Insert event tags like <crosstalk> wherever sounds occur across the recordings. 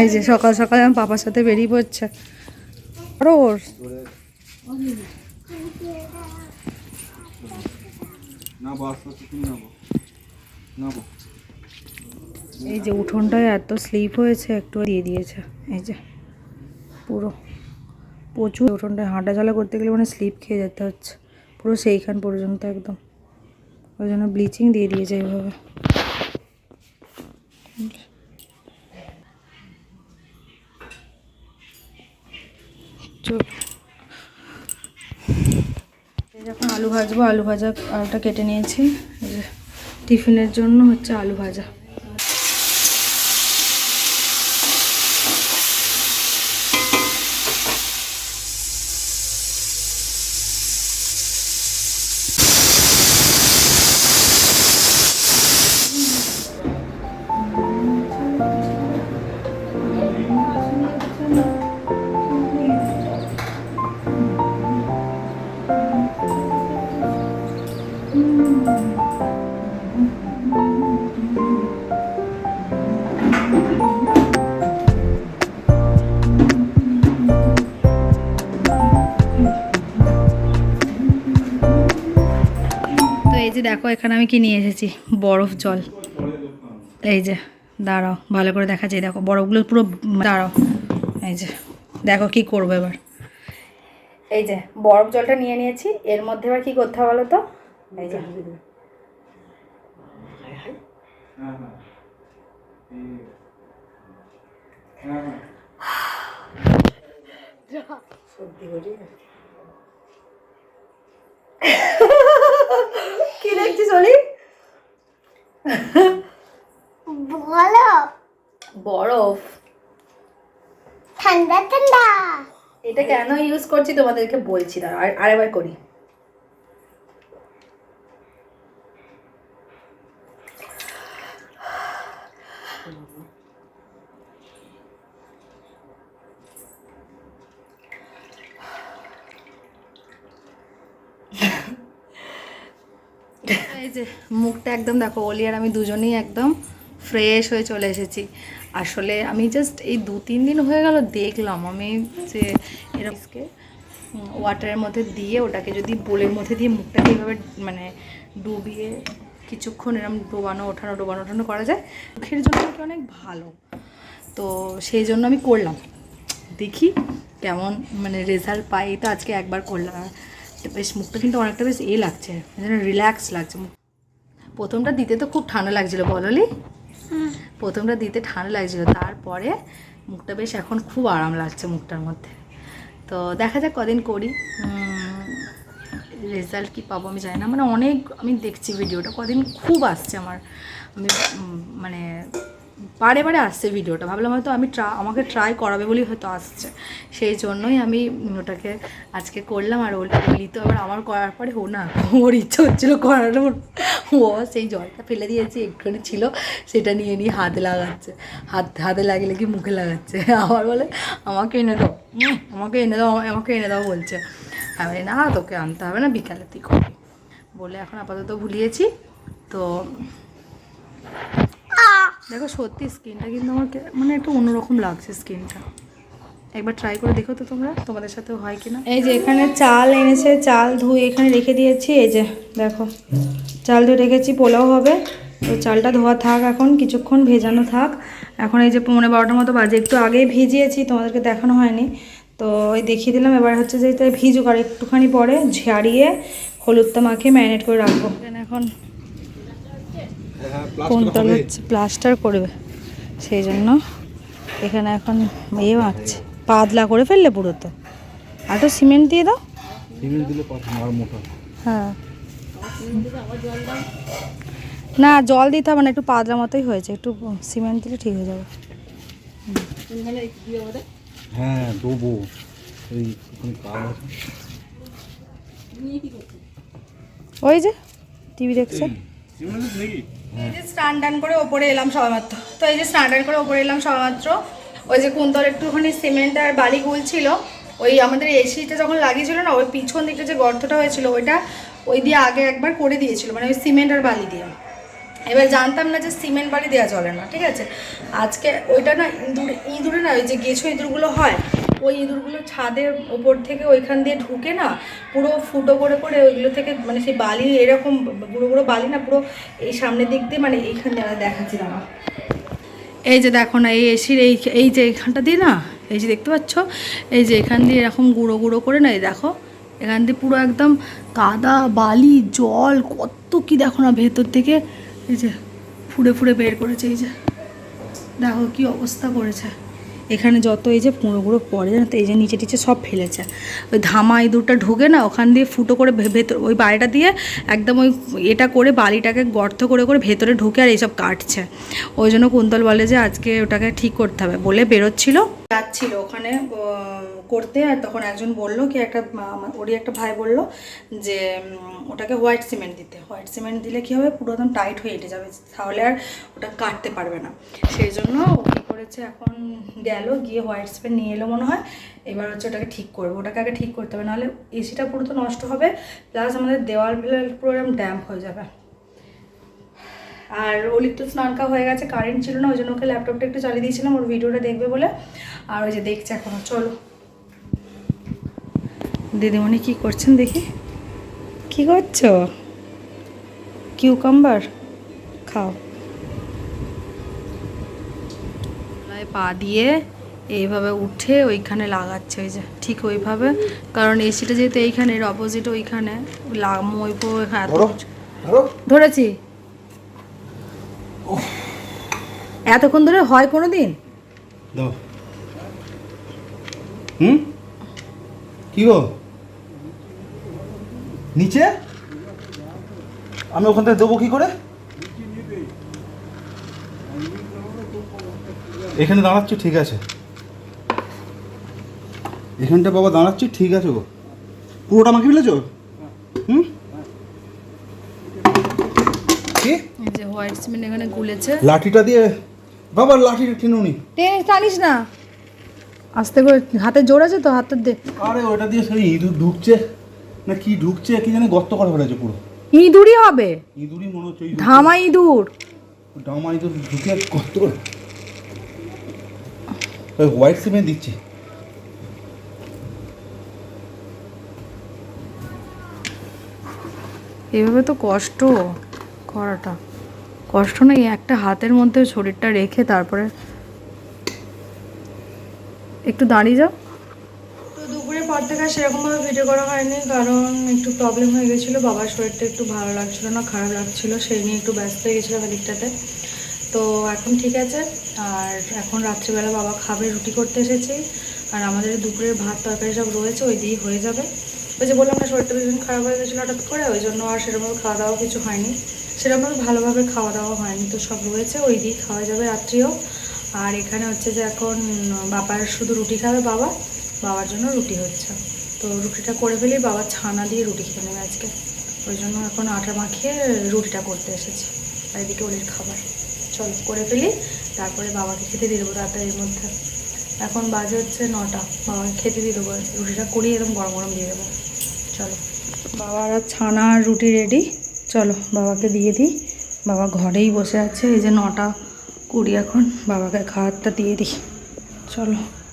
এই যে সকাল সকাল আমার পাপার সাথে বেরিয়ে পড়ছে। আর ওর। এই যে উঠোনটায় এত স্লিপ হয়েছে একটু দিয়ে দিয়েছে। এই যে পুরো। প্রচুর উঠোনটায় হাঁটা চলা করতে গেলে মানে স্লিপ খেয়ে যেতে হচ্ছে। পুরো সেইখান পর্যন্ত একদম। ওই জন্য ব্লিচিং দিয়ে দিয়েছে এইভাবে চল এই যখন আলু ভাজবো আলু ভাজা আলুটা কেটে নিয়েছি। টিফিনের জন্য হচ্ছে আলু ভাজা। দেখো, এখানে আমি কি নিয়ে এসেছি? বরফ জল। এই যে, দাঁড়াও, ভালো করে দেখা যায়। দেখো, বরফগুলো পুরো দাঁড়াও। এই যে, দেখো কি করব এবার। এই যে, বরফ জলটা নিয়ে নিয়েছি। এর মধ্যে এবার কি করতে হবে বলো তো? এই যে। হ্যাঁ কি দেখছিস অলি? বলো। বরফ। ঠান্ডা ঠান্ডা। এটা কেন ইউজ করছি তোমাদেরকে বলছি না আর আরেকবার করি। এই যে মুখটা একদম দেখো, অলি আর আমি দুজনেই একদম ফ্রেশ হয়ে চলে এসেছি। আসলে আমি জাস্ট এই দু তিন দিন হয়ে গেল দেখলাম, আমি যে এরকমকে ওয়াটারের মধ্যে দিয়ে ওটাকে যদি বোলের মধ্যে দিয়ে মুখটাকে এইভাবে মানে ডুবিয়ে কিছুক্ষণ এরকম ডোবানো, ওঠানো ডোবানো, ওঠানো করা যায়, মুখের জন্য নাকি অনেক ভালো। তো সেই জন্য আমি করলাম। দেখি কেমন মানে রেজাল্ট পাই তো আজকে একবার করলাম। বেশ মুখটা কিন্তু অনেকটা বেশ এ লাগছে যেন রিল্যাক্স লাগছে। মুখ প্রথমটা দিতে তো খুব ঠান্ডা লাগছিল বললি প্রথমটা দিতে ঠান্ডা লাগছিল তারপরে মুখটা বেশ এখন খুব আরাম লাগছে মুখটার মধ্যে। তো দেখা যাক কদিন করি রেজাল্ট কি পাবো আমি জানি না মানে অনেক আমি দেখছি ভিডিওটা কদিন খুব আসছে আমার। আমি মানে বারে বারে আসছে ভিডিওটা। ভাবলাম হয়তো আমি ট্রা আমাকে ট্রাই করাবে বলেই হয়তো আসছে। সেই জন্যই আমি ওটাকে আজকে করলাম আর বলি তো আবার আমার করার পরে ও না, ওর ইচ্ছে হচ্ছিল করানোর। ও সেই জলটা ফেলে দিয়েছি, একটুখানি ছিল, সেটা নিয়ে নিয়ে হাতে লাগাচ্ছে। হাত হাতে লাগলে কি মুখে লাগাচ্ছে? <laughs> আবার বলে, আমাকে এনে দাও। আমাকে এনে দাও, আমাকে এনে দাও, বলছে। আমি না, তোকে আনতে হবে না বিকালে তুই করবি বলে এখন আপাতত ভুলিয়েছি। তো দেখো সত্যি স্কিনটা কিন্তু আমাকে মানে একটু অন্যরকম লাগছে স্কিনটা একবার ট্রাই করে দেখো তো তোমরা, তোমাদের সাথেও হয় কি না এই যে এখানে চাল এনেছে, চাল ধুয়ে এখানে রেখে দিয়েছি, এই যে দেখো। চাল ধুয়ে রেখেছি, পোলাও হবে। তো চালটা ধোয়া থাক এখন, কিছুক্ষণ ভেজানো থাক। এখন এই যে পৌনে বারোটার মতো বাজে, একটু আগেই ভিজিয়েছি, তোমাদেরকে দেখানো হয়নি। তো ওই দেখিয়ে দিলাম, এবার হচ্ছে যে এটা ভিজুক, আর একটুখানি পরে ঝাড়িয়ে হলুদটা মাখিয়ে ম্যারিনেট করে রাখব। এখন কোন প্লাস্টার তল হচ্ছে প্লাস্টার করবে? সেই জন্য এখানে এখন ইয়ে মাখছে পাতলা করে ফেললে পুরো তো। আর তো সিমেন্ট দিয়ে দাও। সিমেন্ট দিলে আর মোটা। হ্যাঁ। না জল দিতে হবে না একটু পাতলা মতোই হয়েছে। একটু সিমেন্ট দিলে ঠিক হয়ে যাবে। হ্যাঁ দেবো। আছে। ওই যে টিভি দেখছে এই যে স্নান টান করে ওপরে এলাম তো এই যে স্নান টান করে ওপরে এলাম ওই যে কুন্তর একটুখানি সিমেন্ট আর বালি গুলছিল। ওই আমাদের এসিটা যখন লাগিয়েছিল না, ওই পিছন দিকটা যে গর্তটা হয়েছিল, ওইটা ওই দিয়ে আগে একবার করে দিয়েছিল মানে ওই সিমেন্ট আর বালি দিয়ে। এবার জানতাম না যে সিমেন্ট বাড়ি দেওয়া চলে না, ঠিক আছে? আজকে ওইটা না ইঁদুর, ইঁদুরে না ওই যে গেছো ইঁদুরগুলো হয় ওই ইঁদুরগুলো ছাদের ওপর থেকে ওইখান দিয়ে ঢুকে না পুরো ফুটো করে করে ওইগুলো থেকে মানে সেই বালি এরকম গুঁড়ো গুঁড়ো বালি না পুরো এই সামনের দিক দিয়ে মানে এইখানে দেখাচ্ছি দাঁড়া এই যে দেখো না, এই এসির এই এই যে এইখানটা দিয়ে না, এই যে দেখতে পাচ্ছ? এই যে এখান দিয়ে এরকম গুঁড়ো গুঁড়ো করে না, এই দেখো, এখান দিয়ে পুরো একদম কাদা, বালি, জল, কত কি দেখো না ভেতর থেকে, এই যে ফুড়ে ফুড়ে বের করেছে, এই যে। দেখো কি অবস্থা করেছে। এখানে যত এই যে পুরো গুঁড়ো পড়ে জানো তো, এই যে নিচে টিচে সব ফেলেছে। ওই ধামা ইঁদুরটা ঢুকে না, ওখান দিয়ে ফুটো করে ভেতর ওই বাড়িটা দিয়ে একদম ওই এটা করে বালিটাকে গর্ত করে করে ভেতরে ঢুকে আর এইসব কাটছে। ওই জন্য কুন্তল বলে যে আজকে ওটাকে ঠিক করতে হবে বলে বেরোচ্ছিল। যাচ্ছিল ওখানে করতে আর তখন একজন বলল কি একটা ওরই একটা ভাই বলল যে ওটাকে হোয়াইট সিমেন্ট দিতে। হোয়াইট সিমেন্ট দিলে কী হবে? পুরো একদম টাইট হয়ে এঁটে যাবে। তাহলে আর ওটা কাটতে পারবে না। সেই জন্য ও কী করেছে, এখন গেল, গিয়ে হোয়াইট সিমেন্ট নিয়ে এলো মনে হয়। এবার হচ্ছে ওটাকে ঠিক করবে। ওটাকে আগে ঠিক করতে হবে, নাহলে এসিটা পুরো তো নষ্ট হবে। প্লাস আমাদের দেওয়াল ফেলাল পুরো ড্যাম্প হয়ে যাবে। আর অলির তো স্নান হয়ে গেছে কারেন্ট ছিল না, ওই জন্য ওকে ল্যাপটপটা একটু চালিয়ে দিয়েছিলাম, ওর ভিডিওটা দেখবে বলে। আর ওই যে দেখছে এখনও। চলো। দিদিমণি কি করছেন দেখি। কি করছ? কিউকাম্বার? খাও। পা দিয়ে এইভাবে উঠে ওইখানে লাগাচ্ছে ওই যে ঠিক ওইভাবে। কারণ এসিটা যেহেতু এইখানে এর অপোজিট ওইখানে। মইপো ধরো ধরেছি। এতক্ষণ ধরে হয় কোনো দিন হুম? কি গো? নিচে? আমি ওখান থেকে দেবো কি করে? এখানে দাঁড়াচ্ছি ঠিক আছে। এখানটা বাবা দাঁড়াচ্ছি ঠিক আছে গো। পুরোটা আমাকে মিলেছ হুম? কি? এই যে হোয়াইট সিমেন্ট এখানে গুলেছে। লাঠিটা দিয়ে বাবা লাঠিটা টেনে নি। টেনে টানিস না। আস্তে করে হাতে জোর আছে তো হাতের দে। আরে ওটা দিয়ে সেই ইঁদুর ঢুকছে। না কি ঢুকছে কি জানি গর্ত করে ফেলেছে পুরো। ইঁদুরই হবে? ইঁদুরই মনে হচ্ছে ধামা ইঁদুর। ডামা ইঁদুর ঢুকে গর্ত করে। ওই হোয়াইট সিমেন্ট দিচ্ছে। এভাবে তো কষ্ট করাটা। কষ্ট নেই একটা হাতের মধ্যে শরীরটা রেখে তারপরে একটু দাঁড়িয়ে যাও। পর থেকে সেরকমভাবে ভিডিও করা হয়নি, কারণ একটু প্রবলেম হয়ে গেছিল, বাবার শরীরটা একটু ভালো লাগছিল না, খারাপ লাগছিল, সেই নিয়ে একটু ব্যস্ত হয়ে গেছিল এদিকটাতে। তো এখন ঠিক আছে, আর এখন রাত্রিবেলা বাবা খাবে, রুটি করতে এসেছি, আর আমাদের দুপুরের ভাত, তরকারি সব রয়েছে, ওই দিয়েই হয়ে যাবে। ওই যে বললাম না, শরীরটা ভীষণ খারাপ হয়ে গেছিল হঠাৎ করে, ওই জন্য আর সেরকমভাবে খাওয়া দাওয়া কিছু হয়নি। সেরকমভাবে ভালোভাবে খাওয়া দাওয়া হয়নি, তো সব রয়েছে, ওই দিয়েই খাওয়া যাবে রাত্রিও। আর এখানে হচ্ছে যে এখন বাবার শুধু রুটি খাবে বাবা বাবার জন্য রুটি হচ্ছে। তো রুটিটা করে ফেলি, বাবা ছানা দিয়ে রুটি খেয়ে নেবে আজকে। ওই জন্য এখন আটা মাখিয়ে রুটিটা করতে এসেছি। আর এদিকে ওলির খাবার। চলো, করে ফেলি, তারপরে বাবাকে খেতে দিয়ে দেবো তাড়াতাড়ির মধ্যে। এখন বাজে হচ্ছে নটা, বাবাকে খেতে দিয়ে দেবো। রুটিটা করিয়ে এরকম গরম গরম দিয়ে দেবো। চলো। বাবার ছানা আর রুটি রেডি চলো, বাবাকে দিয়ে দিই। বাবা ঘরেই বসে আছে, এই যে নটা কুড়ি এখন। বাবাকে খাবারটা দিয়ে দিই। চলো।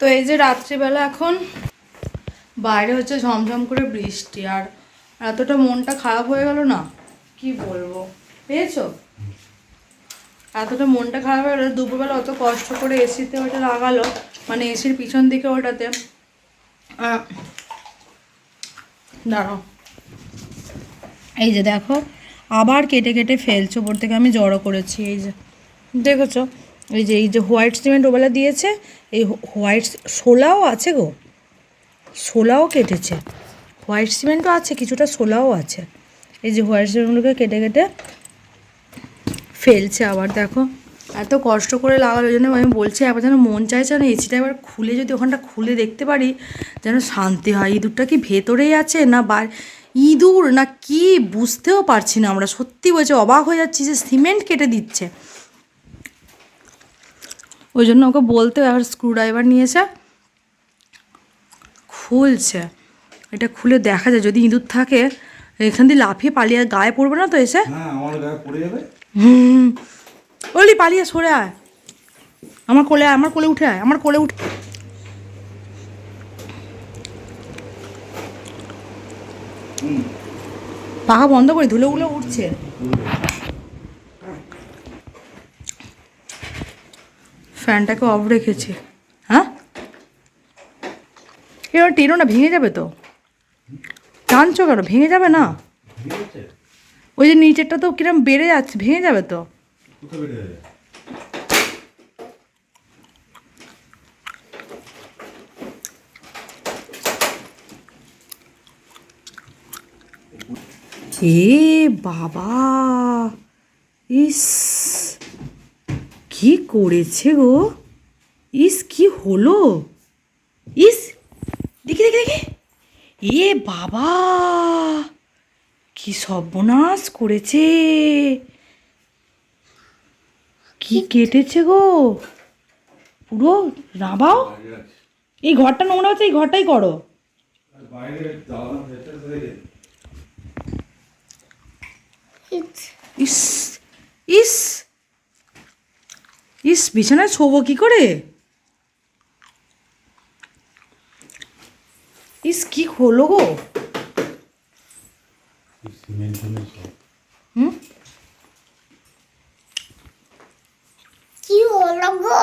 তো এই যে রাত্রিবেলা এখন বাইরে হচ্ছে ঝমঝম করে বৃষ্টি, আর এতটা মনটা খারাপ হয়ে গেল না? কি বলব? পেয়েছ? এতটা মনটা খারাপ হয়ে গেলো, দুপুরবেলা অত কষ্ট করে এসিতে ওটা লাগালো মানে এসির পিছন দিকে ওটাতে। দাঁড়াও। এই যে দেখো, আবার কেটে কেটে ফেলছো ওপর থেকে আমি জড়ো করেছি, এই যে। দেখেছ? এই যে এই যে হোয়াইট সিমেন্ট ওবেলা দিয়েছে, এই হোয়াইট শোলাও আছে গো। শোলাও কেটেছে। হোয়াইট সিমেন্টও আছে, কিছুটা শোলাও আছে। এই যে হোয়াইট সিমেন্টগুলোকে কেটে কেটে ফেলছে আবার, দেখো। এত কষ্ট করে ওই জন্য আমি বলছি একবার যেন মন চাইছে না এসিটা এবার খুলে, যদি ওখানটা খুলে দেখতে পারি, যেন শান্তি হয়। ইঁদুরটা কি ভেতরেই আছে, না বা, ইঁদুর? না কি? বুঝতেও পারছি না আমরা। সত্যি বলছি, অবাক হয়ে যাচ্ছি যে সিমেন্ট কেটে দিচ্ছে। ওই জন্য ওকে বলতে আর স্ক্রুড্রাইভার নিয়েছে। খুলছে। এটা খুলে দেখা যায় যদি ইঁদুর থাকে এখান দিয়ে লাফিয়ে পালিয়ে গায়ে পড়বে না তো এসে? হুম। ওলি পালিয়ে সরে আয়। আমার কোলে আয় আমার কোলে উঠে আয় আমার কোলে উঠে। পাখা বন্ধ করে ধুলে উলে উঠছে। ফ্যানটাকে অফ রেখেছি। হ্যাঁ? এবার টেনো না ভেঙে যাবে তো। টানছো কেন? ভেঙে যাবে না? ওই যে নিচেরটা তো কিরম বেড়ে যাচ্ছে ভেঙে যাবে তো। এ বাবা ইস। কি করেছে গো? ইস কি হলো? ইস দেখি দেখি দেখি। এ বাবা কি সর্বনাশ করেছে। কি কেটেছে গো? পুরো রাবাও? এই ঘরটা নোংরা হচ্ছে এই ঘরটাই করো। ইস ইস ইস বিছানায় শোবো কি করে? ইস কি হলো গো? কি হলো গো?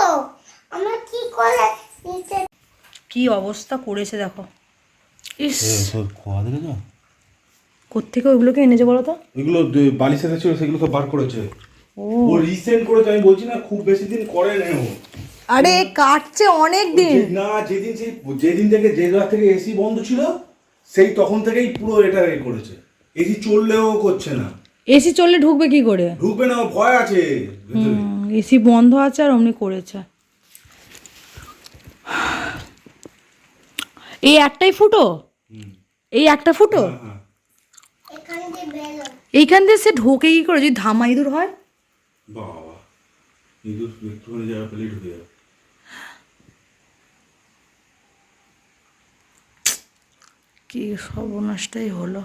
আমার কি করে কি অবস্থা করেছে দেখো। ইস। খোয়া দেখেছ কোত্থেকে ওইগুলোকে এনেছে বলো তো? এগুলো সাথে ছিল সেগুলো সব বার করেছে। ও। রিসেন্ট করেছে আমি বলছি না খুব বেশি দিন করে নেই ও আরে কাটছে অনেক দিন। না যেদিন সেই যেদিন থেকে যে রাত থেকে এসি বন্ধ ছিল সেই তখন থেকেই পুরো এটা এ করেছে। এসি চললেও করছে না। এসি চললে ঢুকবে কি করে? ঢুকবে না ভয় আছে। এসি বন্ধ আছে আর অমনি করেছে। <sighs> এই একটাই ফুটো? এই একটা ফুটো? হ্যাঁ এখানে যে বেলো এইখান দিয়ে সে ঢোকে কি করে? যদি ধামা ইঁদুর হয়? বাবা ইঁদুর একটুখানি জায়গা পেলে ঢুকে যাবে। কি সর্বনাশটাই হলো।